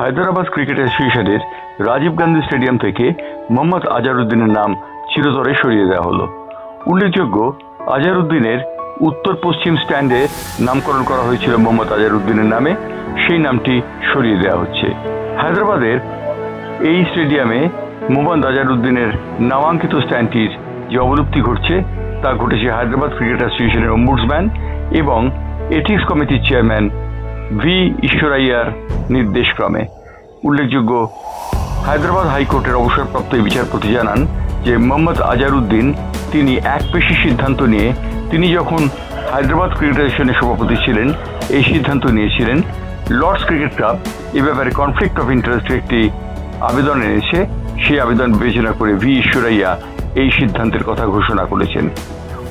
Hyderabad cricket অ্যাসোসিয়েশনের Rajib Gandhi stadium থেকে মোহাম্মদ আজহারউদ্দিনের নাম চিরতরে সরিয়ে দেওয়া হলো। উল্লেখযোগ্য আজহারউদ্দিনের উত্তর পশ্চিম স্ট্যান্ডে নামকরণ করা হয়েছিল মোহাম্মদ আজহারউদ্দিনের নামে, সেই নামটি সরিয়ে দেওয়া হচ্ছে। হায়দ্রাবাদের এই স্টেডিয়ামে মোহাম্মদ আজহারউদ্দিনের নামাঙ্কিত স্ট্যান্ডটির যে অবলুপ্তি ঘটছে, তা ঘটেছে হায়দ্রাবাদ ক্রিকেট অ্যাসোসিয়েশনের অম্বুডসম্যান এবং এথিক্স কমিটির চেয়ারম্যান ভি. ঈশ্বরাইয়ার নির্দেশক্রমে। উল্লেখযোগ্য, হায়দ্রাবাদ হাইকোর্টের অবসরপ্রাপ্ত এই বিচারপতি জানান যে মোহাম্মদ আজারউদ্দিন তিনি এক পেশি সিদ্ধান্ত নিয়ে, তিনি যখন হায়দ্রাবাদ ক্রিকেট অ্যাসোসিয়েশনের সভাপতি ছিলেন, এই সিদ্ধান্ত নিয়েছিলেন, লর্ডস ক্রিকেট ক্লাব এ ব্যাপারে কনফ্লিক্ট অফ ইন্টারেস্টের একটি আবেদন এনেছে। সেই আবেদন বিবেচনা করে ভি ঈশ্বরাইয়া এই সিদ্ধান্তের কথা ঘোষণা করেছেন।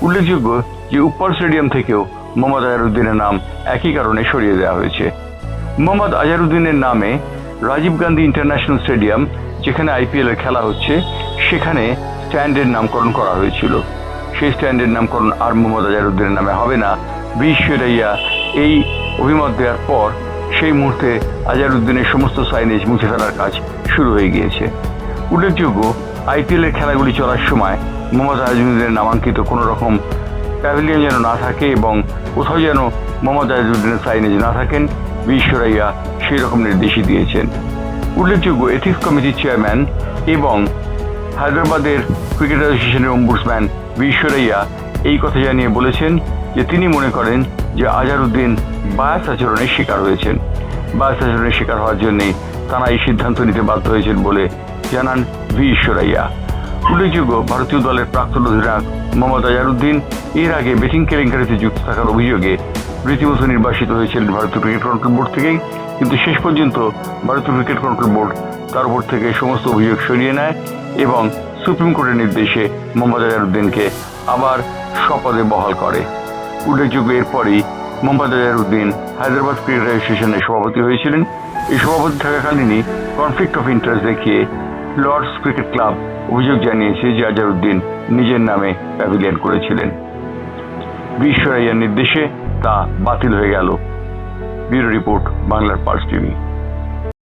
উল্লেখযোগ্য যে উপ্পাল স্টেডিয়াম থেকেও মোহাম্মদ আজহারউদ্দিনের নাম একই কারণে সরিয়ে দেওয়া হয়েছে। মোহাম্মদ আজারুদ্দিনের নামে রাজীব গান্ধী ইন্টারন্যাশনাল স্টেডিয়াম, যেখানে আইপিএল এর খেলা হচ্ছে, সেখানে স্ট্যান্ডের নামকরণ করা হয়েছিল। সেই স্ট্যান্ডের নামকরণ আর মোহাম্মদ আজহারউদ্দিনের নামে হবে না। বিশ্বরাইয়া এই অভিমত দেওয়ার পর সেই মুহূর্তে আজহারউদ্দিনের সমস্ত সাইনেজ মুছে ফেলার কাজ শুরু হয়ে গিয়েছে। উল্লেখযোগ্য, আইপিএল এর খেলাগুলি চলার সময় মোহাম্মদ আজহারউদ্দিনের নামাঙ্কিত কোনো রকম প্যাভিলিয়ন যেন না থাকে এবং কোথাও যেন মোহাম্মদ আজহারউদ্দিনের সাইনেজ না থাকেন বিশ্বরাইয়া সেই রকম নির্দেশই দিয়েছেন। উল্লেখযোগ্য এথিক্স কমিটির চেয়ারম্যান এবং হায়দ্রাবাদের ক্রিকেট অ্যাসোসিয়েশনের অম্বুডসম্যান বিশ্বরাইয়া এই কথা জানিয়ে বলেছেন যে তিনি মনে করেন যে আজহারউদ্দিন বায়াস আচরণের শিকার হয়েছেন। বায়াস আচরণের শিকার হওয়ার জন্যই তারা এই সিদ্ধান্ত নিতে বাধ্য হয়েছেন বলে জানান ভি ঈশ্বরাইয়া উল্লেখযোগ্য ভারতীয় দলের প্রাক্তন অধিনায়ক মোহাম্মদ আজহারউদ্দিন এর আগে ব্যাটিং কেলেঙ্কারিতে যুক্ত থাকার অভিযোগে রীতিমতো নির্বাসিত হয়েছিলেন ভারতীয় ক্রিকেট কন্ট্রোল বোর্ড থেকেই। কিন্তু শেষ পর্যন্ত ভারতীয় ক্রিকেট কন্ট্রোল বোর্ড তার উপর থেকে সমস্ত অভিযোগ সরিয়ে নেয় এবং সুপ্রিম কোর্টের নির্দেশে মোহাম্মদ আজহারউদ্দিনকে আবার স্বপদে বহাল করে। উল্লেখযোগ্য এরপরই মোহাম্মদ আজহারউদ্দিন হায়দ্রাবাদ ক্রিকেট অ্যাসোসিয়েশনের সভাপতি হয়েছিলেন। এই সভাপতি থাকাকালীনই কনফ্লিক্ট অফ ইন্টারেস্ট দেখিয়ে লর্ডস ক্রিকেট ক্লাব অভিযোগ জানিয়েছে যে আজহারউদ্দিন নিজের নামে প্যাভিলিয়ন করেছিলেন। বিশ্ব বিশ্বরাইয়ার নির্দেশে তা বাতিল হয়ে গেল ব্যুরো রিপোর্ট বাংলার পার্স টিভি